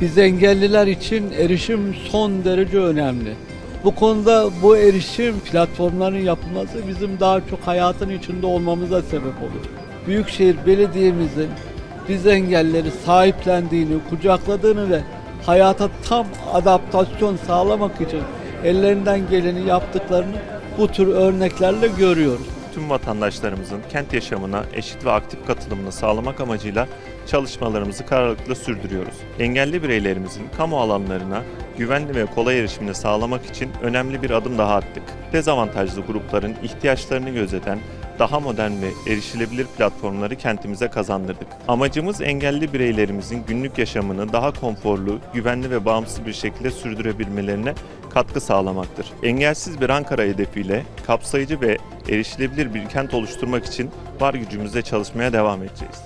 Biz engelliler için erişim son derece önemli. Bu konuda bu erişim platformların yapılması bizim daha çok hayatın içinde olmamıza sebep olur. Büyükşehir Belediye'mizin biz engelleri sahiplendiğini, kucakladığını ve hayata tam adaptasyon sağlamak için ellerinden geleni yaptıklarını bu tür örneklerle görüyoruz. Tüm vatandaşlarımızın kent yaşamına eşit ve aktif katılımını sağlamak amacıyla çalışmalarımızı kararlılıkla sürdürüyoruz. Engelli bireylerimizin kamu alanlarına güvenli ve kolay erişimini sağlamak için önemli bir adım daha attık. Dezavantajlı grupların ihtiyaçlarını gözeten daha modern ve erişilebilir platformları kentimize kazandırdık. Amacımız engelli bireylerimizin günlük yaşamını daha konforlu, güvenli ve bağımsız bir şekilde sürdürebilmelerine katkı sağlamaktır. Engelsiz bir Ankara hedefiyle kapsayıcı ve erişilebilir bir kent oluşturmak için var gücümüzle çalışmaya devam edeceğiz.